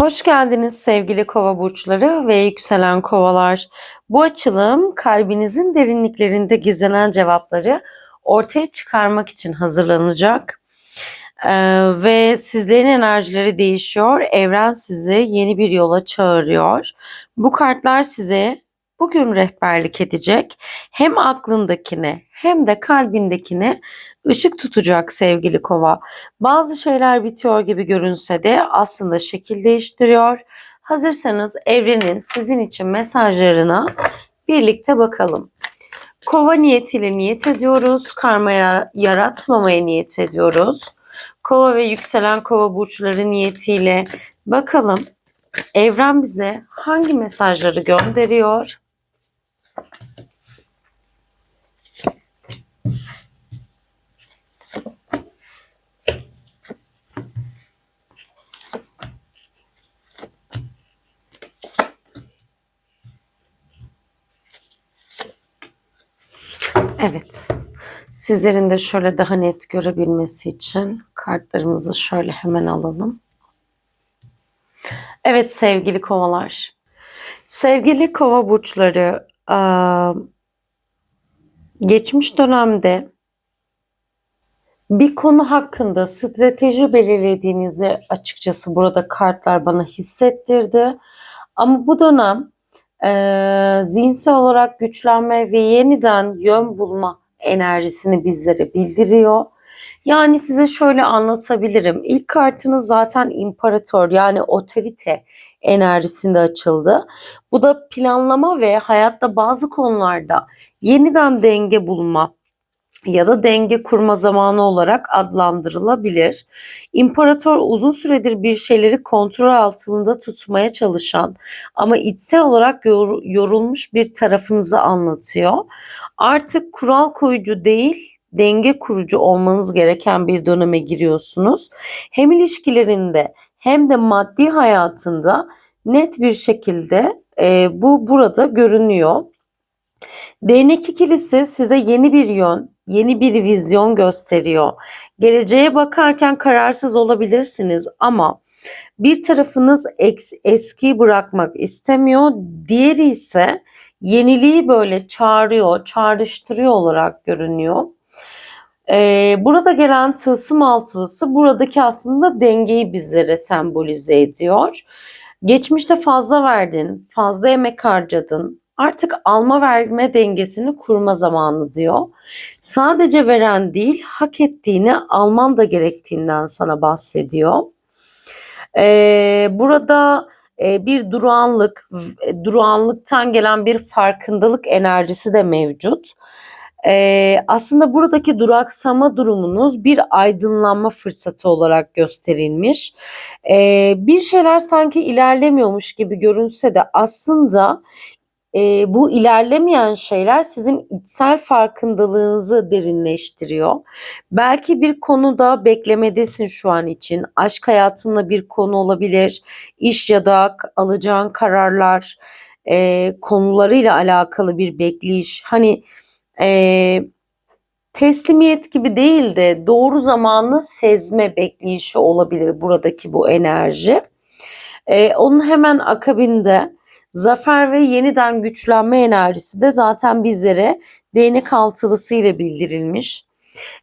Hoş geldiniz sevgili kova burçları ve yükselen kovalar. Bu açılım kalbinizin derinliklerinde gizlenen cevapları ortaya çıkarmak için hazırlanacak. Ee, ve sizlerin enerjileri değişiyor. Evren sizi yeni bir yola çağırıyor. Bu kartlar size bugün rehberlik edecek. Hem aklındakine hem de kalbindekine ışık tutacak sevgili kova. Bazı şeyler bitiyor gibi görünse de aslında şekil değiştiriyor. Hazırsanız evrenin sizin için mesajlarına birlikte bakalım. Kova niyetiyle niyet ediyoruz. Karmaya yaratmamaya niyet ediyoruz. Kova ve yükselen kova burçları niyetiyle bakalım evren bize hangi mesajları gönderiyor? Evet. Sizlerin de şöyle daha net görebilmesi için kartlarımızı şöyle hemen alalım. Evet sevgili kovalar. Sevgili kova burçları geçmiş dönemde bir konu hakkında strateji belirlediğinizi açıkçası burada kartlar bana hissettirdi. Ama bu dönem e, zihinsel olarak güçlenme ve yeniden yön bulma enerjisini bizlere bildiriyor. Yani size şöyle anlatabilirim. İlk kartınız zaten imparator yani otorite enerjisinde açıldı. Bu da planlama ve hayatta bazı konularda yeniden denge bulma, ya da denge kurma zamanı olarak adlandırılabilir. İmparator uzun süredir bir şeyleri kontrol altında tutmaya çalışan ama içsel olarak yor, yorulmuş bir tarafınızı anlatıyor. Artık kural koyucu değil, denge kurucu olmanız gereken bir döneme giriyorsunuz. Hem ilişkilerinde hem de maddi hayatında net bir şekilde e, bu burada görünüyor. Değnek ikilisi size yeni bir yön, yeni bir vizyon gösteriyor. Geleceğe bakarken kararsız olabilirsiniz ama bir tarafınız eks, eskiyi bırakmak istemiyor, diğeri ise yeniliği böyle çağırıyor, çağrıştırıyor olarak görünüyor. Ee, burada gelen tılsım altılısı buradaki aslında dengeyi bizlere sembolize ediyor. Geçmişte fazla verdin, fazla emek harcadın, artık alma verme dengesini kurma zamanı diyor. Sadece veren değil, hak ettiğini alman da gerektiğinden sana bahsediyor. Ee, burada e, bir durağanlık, durağanlıktan gelen bir farkındalık enerjisi de mevcut. Ee, aslında buradaki duraksama durumunuz bir aydınlanma fırsatı olarak gösterilmiş. Ee, bir şeyler sanki ilerlemiyormuş gibi görünse de aslında e, bu ilerlemeyen şeyler sizin içsel farkındalığınızı derinleştiriyor. Belki bir konuda beklemedesin şu an için. Aşk hayatında bir konu olabilir. İş ya da alacağın kararlar e, konularıyla alakalı bir bekleyiş. Hani e, teslimiyet gibi değil de doğru zamanı sezme bekleyişi olabilir buradaki bu enerji. E, onun hemen akabinde Zafer ve yeniden güçlenme enerjisi de zaten bizlere değnek altılısı ile bildirilmiş.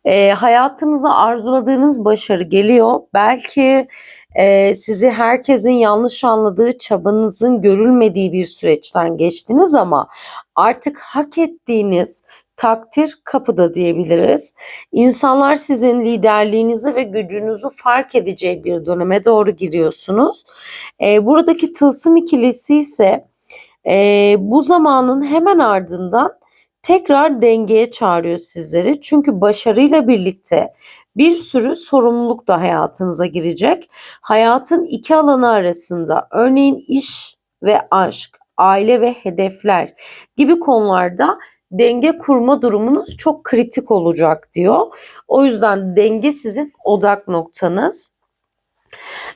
E, hayatınıza arzuladığınız başarı geliyor. Belki e, sizi herkesin yanlış anladığı çabanızın görülmediği bir süreçten geçtiniz ama artık hak ettiğiniz takdir kapıda diyebiliriz. İnsanlar sizin liderliğinizi ve gücünüzü fark edeceği bir döneme doğru giriyorsunuz. E, buradaki tılsım ikilisi ise e, bu zamanın hemen ardından tekrar dengeye çağırıyor sizleri. Çünkü başarıyla birlikte bir sürü sorumluluk da hayatınıza girecek. Hayatın iki alanı arasında örneğin iş ve aşk, aile ve hedefler gibi konularda denge kurma durumunuz çok kritik olacak diyor. O yüzden denge sizin odak noktanız.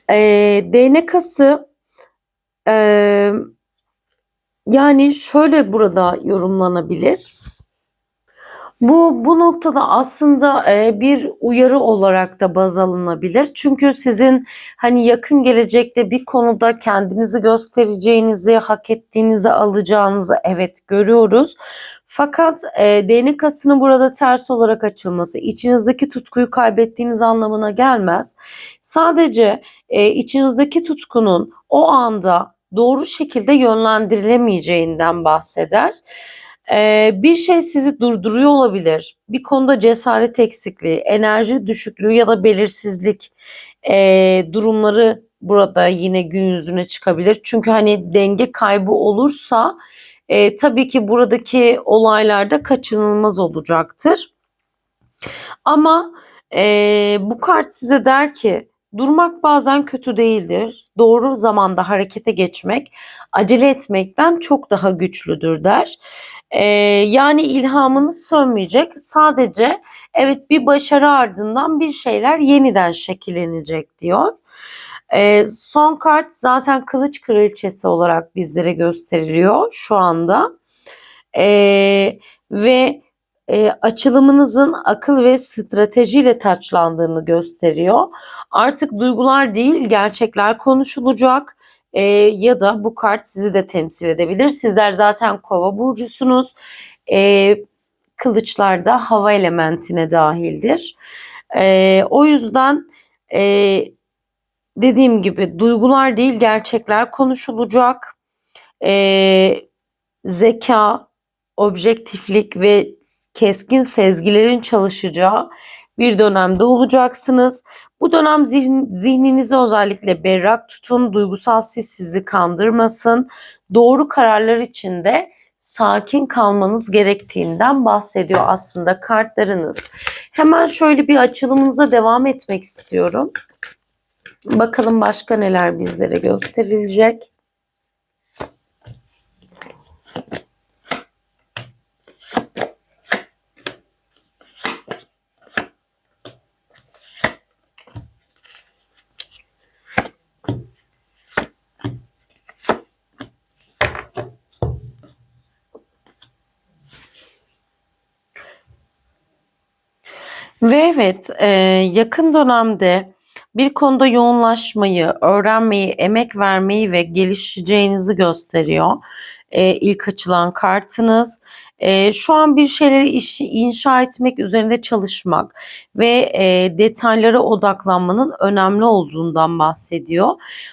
E, değnek ası e, yani şöyle burada yorumlanabilir. Bu bu noktada aslında e, bir uyarı olarak da baz alınabilir. Çünkü sizin hani yakın gelecekte bir konuda kendinizi göstereceğinizi, hak ettiğinizi alacağınızı evet görüyoruz. Fakat e, değnek kasının burada ters olarak açılması içinizdeki tutkuyu kaybettiğiniz anlamına gelmez. Sadece e, içinizdeki tutkunun o anda doğru şekilde yönlendirilemeyeceğinden bahseder. Ee, bir şey sizi durduruyor olabilir. Bir konuda cesaret eksikliği, enerji düşüklüğü ya da belirsizlik ee, durumları burada yine gün yüzüne çıkabilir. Çünkü hani denge kaybı olursa e, tabii ki buradaki olaylarda kaçınılmaz olacaktır. Ama e, bu kart size der ki durmak bazen kötü değildir. Doğru zamanda harekete geçmek acele etmekten çok daha güçlüdür der. Ee, yani ilhamınız sönmeyecek. Sadece evet bir başarı ardından bir şeyler yeniden şekillenecek diyor. Ee, son kart zaten kılıç kraliçesi olarak bizlere gösteriliyor şu anda. Ee, ve e, açılımınızın akıl ve stratejiyle taçlandığını gösteriyor. Artık duygular değil gerçekler konuşulacak e, ya da bu kart sizi de temsil edebilir. Sizler zaten kova burcusunuz. E, kılıçlar da hava elementine dahildir. E, o yüzden e, dediğim gibi duygular değil gerçekler konuşulacak. E, zeka, objektiflik ve keskin sezgilerin çalışacağı bir dönemde olacaksınız. Bu dönem zihn, zihninizi özellikle berrak tutun, duygusal sizi kandırmasın. Doğru kararlar için de sakin kalmanız gerektiğinden bahsediyor aslında kartlarınız. Hemen şöyle bir açılımınıza devam etmek istiyorum. Bakalım başka neler bizlere gösterilecek. Ve evet e, yakın dönemde bir konuda yoğunlaşmayı, öğrenmeyi, emek vermeyi ve gelişeceğinizi gösteriyor. E, ilk açılan kartınız. E, şu an bir şeyleri iş, inşa etmek üzerinde çalışmak ve e, detaylara odaklanmanın önemli olduğundan bahsediyor.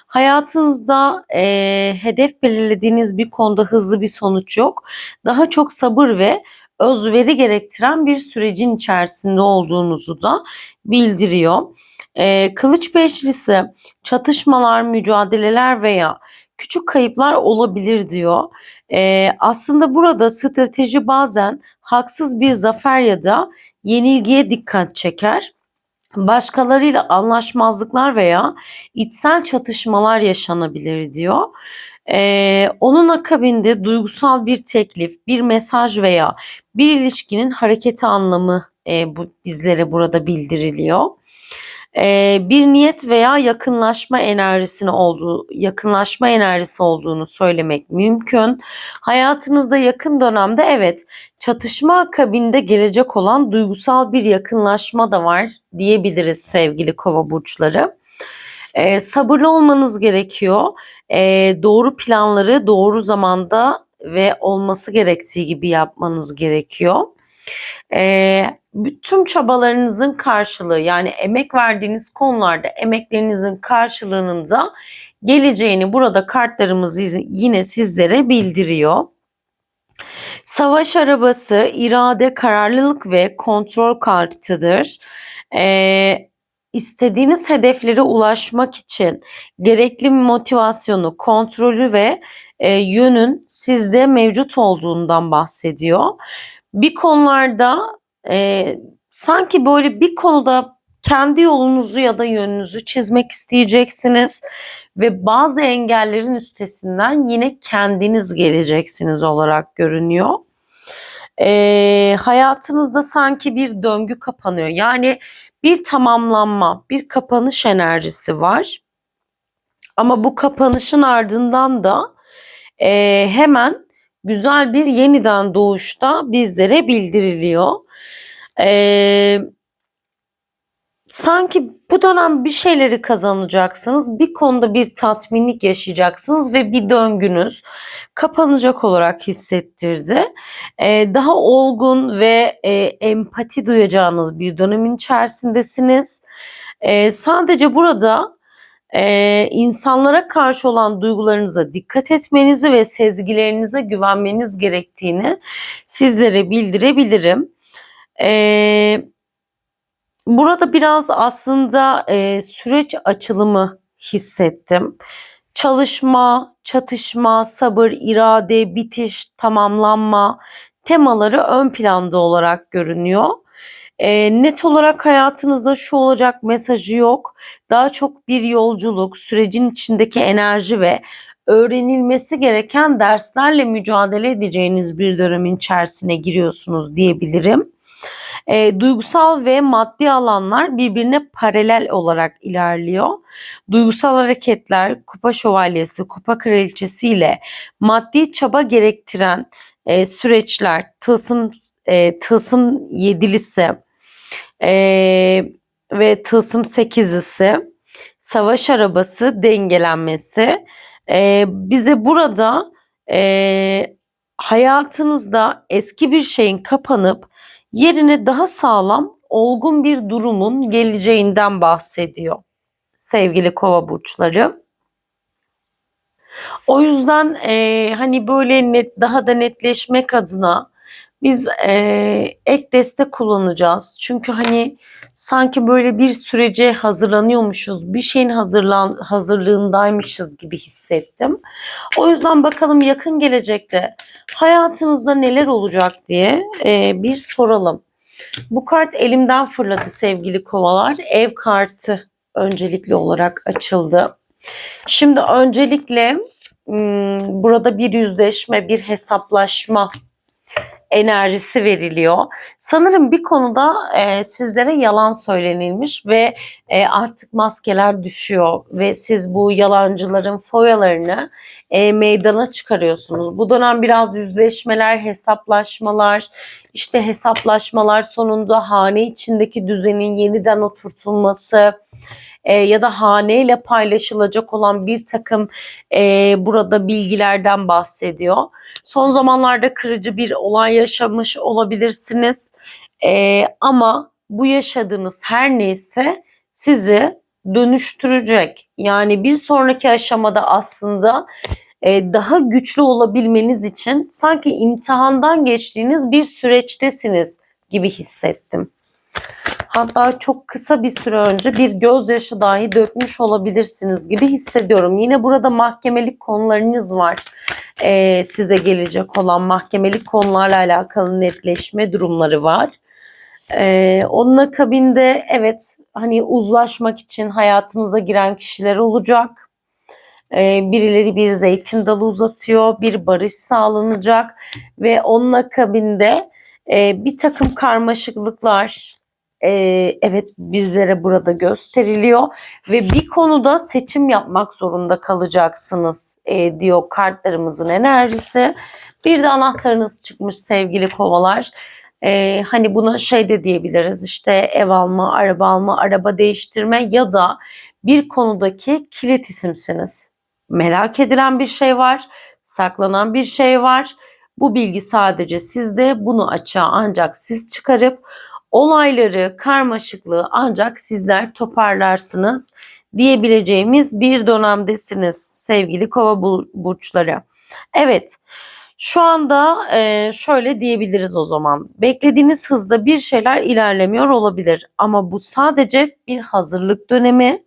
Hayatınızda e, hedef belirlediğiniz bir konuda hızlı bir sonuç yok. Daha çok sabır ve özveri gerektiren bir sürecin içerisinde olduğunuzu da bildiriyor. E, kılıç beşlisi çatışmalar, mücadeleler veya küçük kayıplar olabilir diyor. E, aslında burada strateji bazen haksız bir zafer ya da yenilgiye dikkat çeker. Başkalarıyla anlaşmazlıklar veya içsel çatışmalar yaşanabilir diyor. Ee, onun akabinde duygusal bir teklif, bir mesaj veya bir ilişkinin hareketi anlamı e, bu bizlere burada bildiriliyor. Ee, bir niyet veya yakınlaşma enerjisini olduğu, yakınlaşma enerjisi olduğunu söylemek mümkün. Hayatınızda yakın dönemde evet çatışma akabinde gelecek olan duygusal bir yakınlaşma da var diyebiliriz sevgili kova burçları. Ee, sabırlı olmanız gerekiyor. Ee, doğru planları doğru zamanda ve olması gerektiği gibi yapmanız gerekiyor. Ee, tüm çabalarınızın karşılığı yani emek verdiğiniz konularda emeklerinizin karşılığının da geleceğini burada kartlarımız yine sizlere bildiriyor. Savaş arabası irade, kararlılık ve kontrol kartıdır. Ee, istediğiniz hedeflere ulaşmak için gerekli motivasyonu, kontrolü ve e, yönün sizde mevcut olduğundan bahsediyor. Bir konularda e, sanki böyle bir konuda kendi yolunuzu ya da yönünüzü çizmek isteyeceksiniz ve bazı engellerin üstesinden yine kendiniz geleceksiniz olarak görünüyor. E, hayatınızda sanki bir döngü kapanıyor. Yani bir tamamlanma, bir kapanış enerjisi var. Ama bu kapanışın ardından da e, hemen güzel bir yeniden doğuşta bizlere bildiriliyor. Ee, sanki bu dönem bir şeyleri kazanacaksınız. Bir konuda bir tatminlik yaşayacaksınız ve bir döngünüz kapanacak olarak hissettirdi. Ee, daha olgun ve e, empati duyacağınız bir dönemin içerisindesiniz. Ee, sadece burada e, insanlara karşı olan duygularınıza dikkat etmenizi ve sezgilerinize güvenmeniz gerektiğini sizlere bildirebilirim. Ee, burada biraz aslında e, süreç açılımı hissettim. Çalışma, çatışma, sabır, irade, bitiş, tamamlanma temaları ön planda olarak görünüyor. E, net olarak hayatınızda şu olacak mesajı yok. Daha çok bir yolculuk, sürecin içindeki enerji ve öğrenilmesi gereken derslerle mücadele edeceğiniz bir dönemin içerisine giriyorsunuz diyebilirim. E, duygusal ve maddi alanlar birbirine paralel olarak ilerliyor. Duygusal hareketler kupa şövalyesi, kupa kraliçesi ile maddi çaba gerektiren e, süreçler, tılsım, e, tılsım yedilisi e, ve tılsım sekizlisi, savaş arabası dengelenmesi e, bize burada e, hayatınızda eski bir şeyin kapanıp yerine daha sağlam, olgun bir durumun geleceğinden bahsediyor sevgili kova burçları. O yüzden e, hani böyle net daha da netleşmek adına biz e, ek destek kullanacağız. Çünkü hani sanki böyle bir sürece hazırlanıyormuşuz, bir şeyin hazırlan hazırlığındaymışız gibi hissettim. O yüzden bakalım yakın gelecekte hayatınızda neler olacak diye e, bir soralım. Bu kart elimden fırladı sevgili kovalar. Ev kartı öncelikli olarak açıldı. Şimdi öncelikle hmm, burada bir yüzleşme, bir hesaplaşma enerjisi veriliyor. Sanırım bir konuda e, sizlere yalan söylenilmiş ve e, artık maskeler düşüyor ve siz bu yalancıların foyalarını e, meydana çıkarıyorsunuz. Bu dönem biraz yüzleşmeler, hesaplaşmalar, işte hesaplaşmalar sonunda hane içindeki düzenin yeniden oturtulması, e, ya da haneyle paylaşılacak olan bir takım e, burada bilgilerden bahsediyor. Son zamanlarda kırıcı bir olay yaşamış olabilirsiniz e, ama bu yaşadığınız her neyse sizi dönüştürecek. Yani bir sonraki aşamada aslında e, daha güçlü olabilmeniz için sanki imtihandan geçtiğiniz bir süreçtesiniz gibi hissettim. Hatta çok kısa bir süre önce bir gözyaşı dahi dökmüş olabilirsiniz gibi hissediyorum. Yine burada mahkemelik konularınız var. Ee, size gelecek olan mahkemelik konularla alakalı netleşme durumları var. Ee, onun akabinde evet hani uzlaşmak için hayatınıza giren kişiler olacak. Ee, birileri bir zeytin dalı uzatıyor, bir barış sağlanacak ve onun akabinde e, bir takım karmaşıklıklar, e, evet bizlere burada gösteriliyor ve bir konuda seçim yapmak zorunda kalacaksınız e, diyor kartlarımızın enerjisi. Bir de anahtarınız çıkmış sevgili kovalar. E, hani buna şey de diyebiliriz işte ev alma, araba alma, araba değiştirme ya da bir konudaki kilit isimsiniz. Merak edilen bir şey var, saklanan bir şey var. Bu bilgi sadece sizde. Bunu açığa ancak siz çıkarıp olayları, karmaşıklığı ancak sizler toparlarsınız diyebileceğimiz bir dönemdesiniz sevgili kova burçları. Evet. Şu anda e, şöyle diyebiliriz o zaman. Beklediğiniz hızda bir şeyler ilerlemiyor olabilir ama bu sadece bir hazırlık dönemi.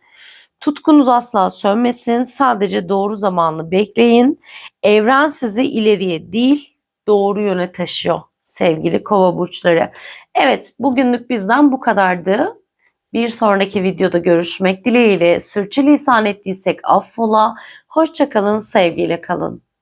Tutkunuz asla sönmesin. Sadece doğru zamanı bekleyin. Evren sizi ileriye değil, doğru yöne taşıyor sevgili kova burçları. Evet bugünlük bizden bu kadardı. Bir sonraki videoda görüşmek dileğiyle sürçülisan ettiysek affola. Hoşçakalın, sevgiyle kalın.